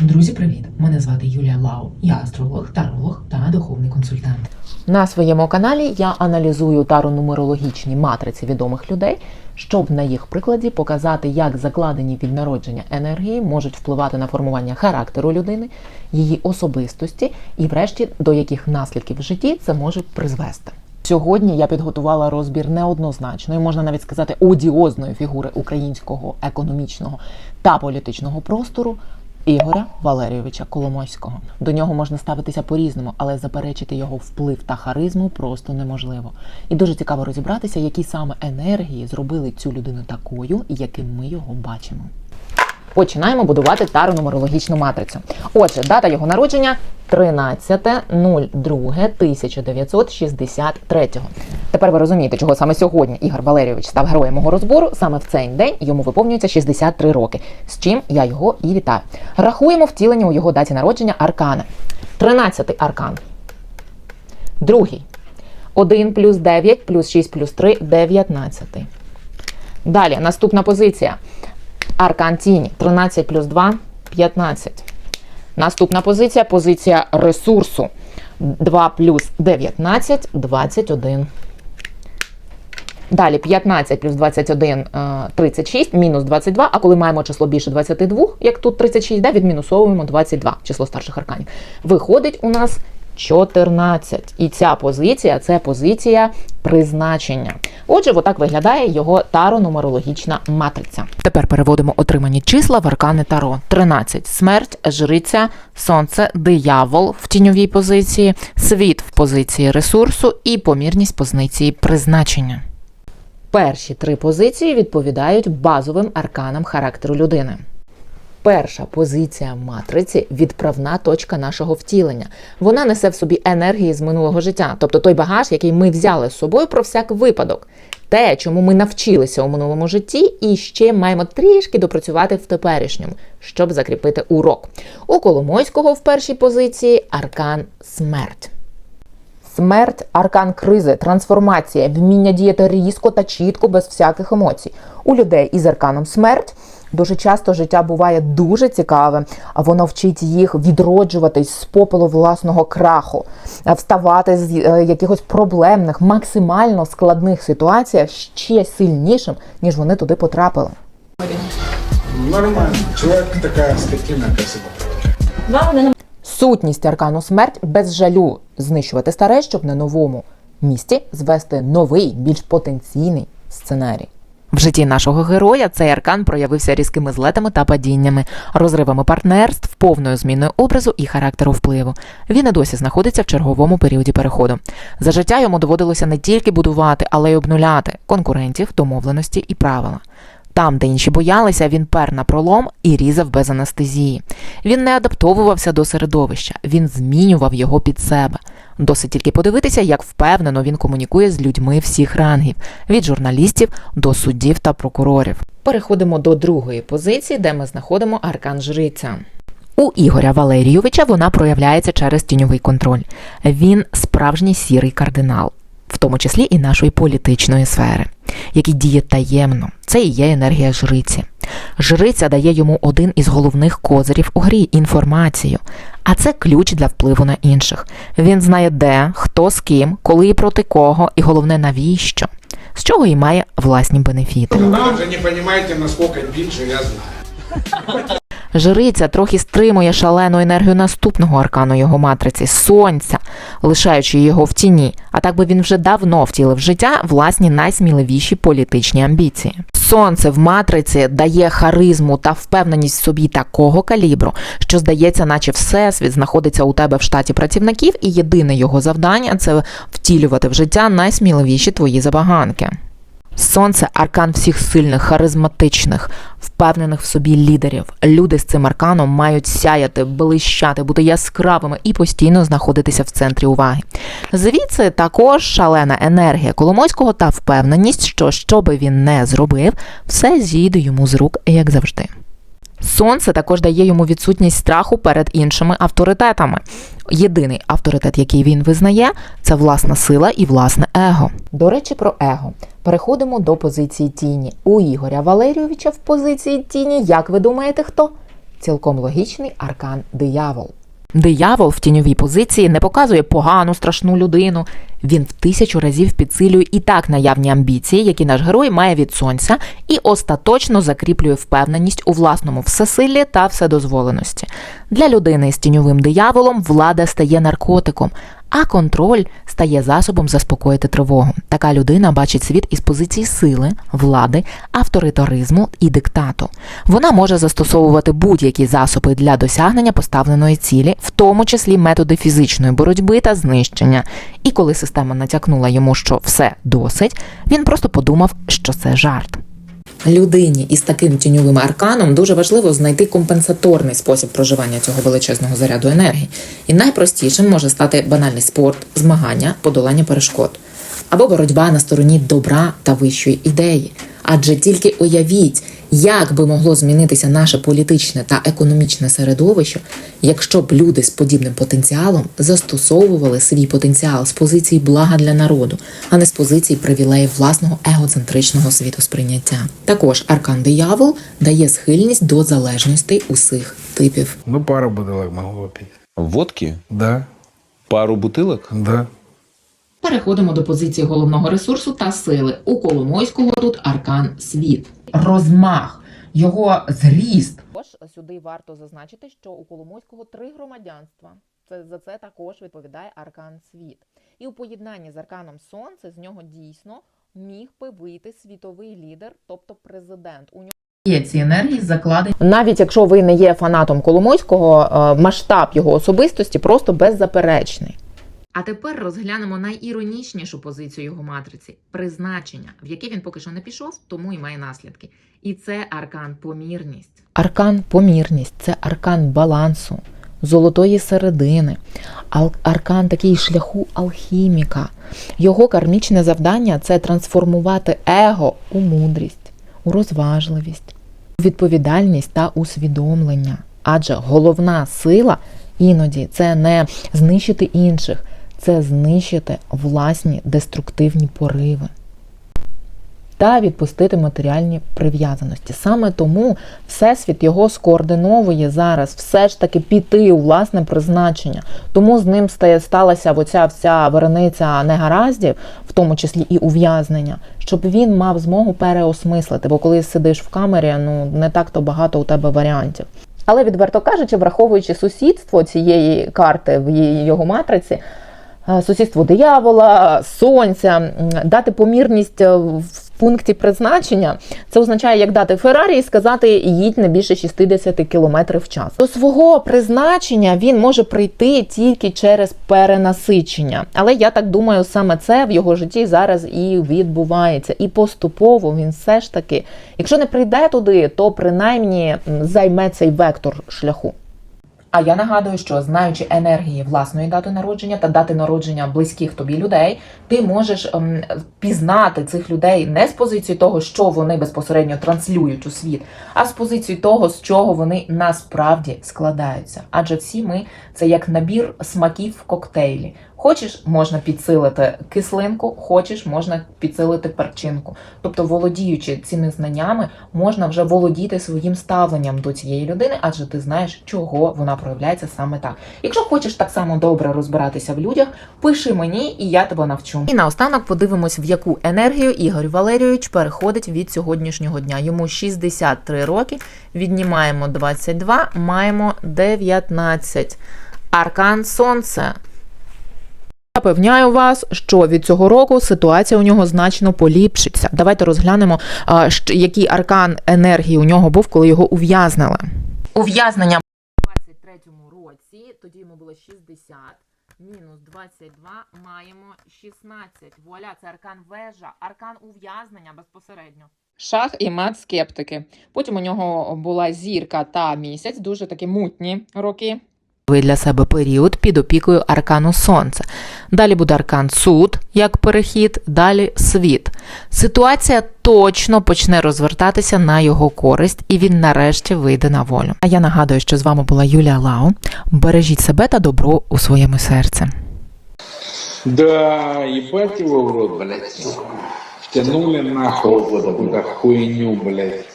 Друзі, привіт! Мене звати Юлія Лау. Я астролог, таролог та духовний консультант. На своєму каналі я аналізую таро-нумерологічні матриці відомих людей, щоб на їх прикладі показати, як закладені від народження енергії можуть впливати на формування характеру людини, її особистості і, врешті, до яких наслідків в житті це може призвести. Сьогодні я підготувала розбір неоднозначної, можна навіть сказати, одіозної фігури українського економічного та політичного простору Ігоря Валерійовича Коломойського. До нього можна ставитися по-різному, але заперечити його вплив та харизму просто неможливо. І дуже цікаво розібратися, які саме енергії зробили цю людину такою, яким ми його бачимо. Починаємо будувати таро-нумерологічну матрицю. Отже, дата його народження 13.02.1963. Тепер ви розумієте, чого саме сьогодні Ігор Валерійович став героєм мого розбору. Саме в цей день йому виповнюється 63 роки, з чим я його і вітаю. Рахуємо втілення у його даті народження аркана. 13 аркан. Другий. 1 плюс 9 плюс 6 плюс 3 19. Далі, наступна позиція. Аркан тіні 13 плюс 2 15. Наступна позиція позиція ресурсу 2 плюс 19 21. Далі 15 плюс 21 е, 36, мінус 22. А коли маємо число більше 22, як тут 36, да, відмінусовуємо 22, число старших арканів. Виходить у нас 14. І ця позиція це позиція призначення. Отже, отак виглядає його таро-нумерологічна матриця. Тепер переводимо отримані числа в аркани таро: 13 смерть, жриця, сонце, диявол в тіньовій позиції, світ в позиції ресурсу і помірність позиції призначення. Перші три позиції відповідають базовим арканам характеру людини. Перша позиція матриці відправна точка нашого втілення. Вона несе в собі енергії з минулого життя, тобто той багаж, який ми взяли з собою про всяк випадок. Те, чому ми навчилися у минулому житті, і ще маємо трішки допрацювати в теперішньому, щоб закріпити урок. У Коломойського в першій позиції аркан смерть. Смерть, аркан кризи, трансформація, вміння діяти різко та чітко, без всяких емоцій. У людей із арканом смерть дуже часто життя буває дуже цікаве, а воно вчить їх відроджуватись з попелу власного краху, вставати з е, якихось проблемних, максимально складних ситуаціях ще сильнішим, ніж вони туди потрапили. Нормально. Человек такая скотина, себе Сутність аркану смерть без жалю знищувати старе, щоб на новому місці звести новий, більш потенційний сценарій. В житті нашого героя цей аркан проявився різкими злетами та падіннями, розривами партнерств, повною зміною образу і характеру впливу. Він і досі знаходиться в черговому періоді переходу. За життя йому доводилося не тільки будувати, але й обнуляти конкурентів, домовленості і правила. Там, де інші боялися, він пер на пролом і різав без анестезії. Він не адаптовувався до середовища, він змінював його під себе. Досить тільки подивитися, як впевнено він комунікує з людьми всіх рангів, від журналістів до суддів та прокурорів. Переходимо до другої позиції, де ми знаходимо аркан жриця. У Ігоря Валерійовича вона проявляється через тіньовий контроль. Він справжній сірий кардинал, в тому числі і нашої політичної сфери, який діє таємно. Це і є енергія жриці. Жриця дає йому один із головних козирів у грі інформацію, а це ключ для впливу на інших. Він знає, де, хто з ким, коли і проти кого, і головне навіщо, з чого і має власні бенефіти. Ви вже не розумієте, наскільки більше я знаю. Жриця трохи стримує шалену енергію наступного аркану його матриці сонця, лишаючи його в тіні. А так би він вже давно втілив життя власні найсміливіші політичні амбіції. Сонце в матриці дає харизму та впевненість в собі такого калібру, що здається, наче всесвіт знаходиться у тебе в штаті працівників, і єдине його завдання це втілювати в життя найсміливіші твої забаганки. Сонце аркан всіх сильних, харизматичних, впевнених в собі лідерів. Люди з цим арканом мають сяяти, блищати, бути яскравими і постійно знаходитися в центрі уваги. Звідси також шалена енергія Коломойського та впевненість, що що би він не зробив, все зійде йому з рук, як завжди. Сонце також дає йому відсутність страху перед іншими авторитетами. Єдиний авторитет, який він визнає, це власна сила і власне его. До речі, про его. Переходимо до позиції тіні. У Ігоря Валерійовича в позиції тіні, як ви думаєте, хто? Цілком логічний аркан диявол. Диявол в тіньовій позиції не показує погану страшну людину. Він в тисячу разів підсилює і так наявні амбіції, які наш герой має від сонця, і остаточно закріплює впевненість у власному всесиллі та вседозволеності. Для людини з тіньовим дияволом влада стає наркотиком, а контроль стає засобом заспокоїти тривогу. Така людина бачить світ із позиції сили, влади, авторитаризму і диктату. Вона може застосовувати будь-які засоби для досягнення поставленої цілі, в тому числі методи фізичної боротьби та знищення. І коли система натякнула йому, що все досить, він просто подумав, що це жарт. Людині із таким тіньовим арканом дуже важливо знайти компенсаторний спосіб проживання цього величезного заряду енергії. І найпростішим може стати банальний спорт, змагання, подолання перешкод або боротьба на стороні добра та вищої ідеї. Адже тільки уявіть, як би могло змінитися наше політичне та економічне середовище, якщо б люди з подібним потенціалом застосовували свій потенціал з позиції блага для народу, а не з позиції привілеїв власного егоцентричного світосприйняття. Також аркан диявол дає схильність до залежностей усіх типів. Ну, пару бутылок могу выпить. Водки? Да, Пару бутилок? да. Переходимо до позиції головного ресурсу та сили. У Коломойського тут аркан світ. Розмах, його зріст. Також сюди варто зазначити, що у Коломойського три громадянства. Це за це також відповідає аркан світ. І у поєднанні з арканом сонце з нього дійсно міг би вийти світовий лідер, тобто президент. У нього Є ці енергії закладені навіть якщо ви не є фанатом Коломойського, е, масштаб його особистості просто беззаперечний. А тепер розглянемо найіронічнішу позицію його матриці призначення, в яке він поки що не пішов, тому і має наслідки. І це аркан помірність. Аркан помірність це аркан балансу, золотої середини, аркан такий шляху алхіміка. Його кармічне завдання це трансформувати его у мудрість, у розважливість, у відповідальність та усвідомлення. Адже головна сила іноді це не знищити інших, це знищити власні деструктивні пориви та відпустити матеріальні прив'язаності. Саме тому Всесвіт його скоординовує зараз все ж таки піти у власне призначення. Тому з ним стає сталася оця вся верениця негараздів, в тому числі і ув'язнення, щоб він мав змогу переосмислити. Бо коли сидиш в камері, ну не так то багато у тебе варіантів. Але відверто кажучи, враховуючи сусідство цієї карти в його матриці, сусідство диявола, сонця, дати помірність е, в пункті призначення, це означає, як дати Феррарі і сказати їдь не більше 60 км в час. До свого призначення він може прийти тільки через перенасичення. Але я так думаю, саме це в його житті зараз і відбувається. І поступово він все ж таки, якщо не прийде туди, то принаймні займе цей вектор шляху. А я нагадую, що знаючи енергії власної дати народження та дати народження близьких тобі людей, ти можеш ем, пізнати цих людей не з позиції того, що вони безпосередньо транслюють у світ, а з позиції того, з чого вони насправді складаються. Адже всі ми це як набір смаків в коктейлі. Хочеш, можна підсилити кислинку, хочеш, можна підсилити перчинку. Тобто, володіючи цими знаннями, можна вже володіти своїм ставленням до цієї людини, адже ти знаєш, чого вона проявляється саме так. Якщо хочеш так само добре розбиратися в людях, пиши мені, і я тебе навчу. І наостанок подивимось, в яку енергію Ігор Валерійович переходить від сьогоднішнього дня. Йому 63 роки, віднімаємо 22, маємо 19. Аркан Сонце. Запевняю вас, що від цього року ситуація у нього значно поліпшиться. Давайте розглянемо, який аркан енергії у нього був, коли його ув'язнили. Ув'язнення у 23-му році, тоді йому було 60, мінус 22, маємо 16. Вуаля, це аркан вежа, аркан ув'язнення безпосередньо. Шах і мат скептики. Потім у нього була зірка та місяць, дуже такі мутні роки. Для себе період під опікою аркану сонця. Далі буде аркан суд як перехід, далі світ. Ситуація точно почне розвертатися на його користь, і він нарешті вийде на волю. А я нагадую, що з вами була Юлія Лау. Бережіть себе та добро у своєму серці. Да, ебать его в рот, блядь. Втянули нахуй в какую-то хуйню, блядь.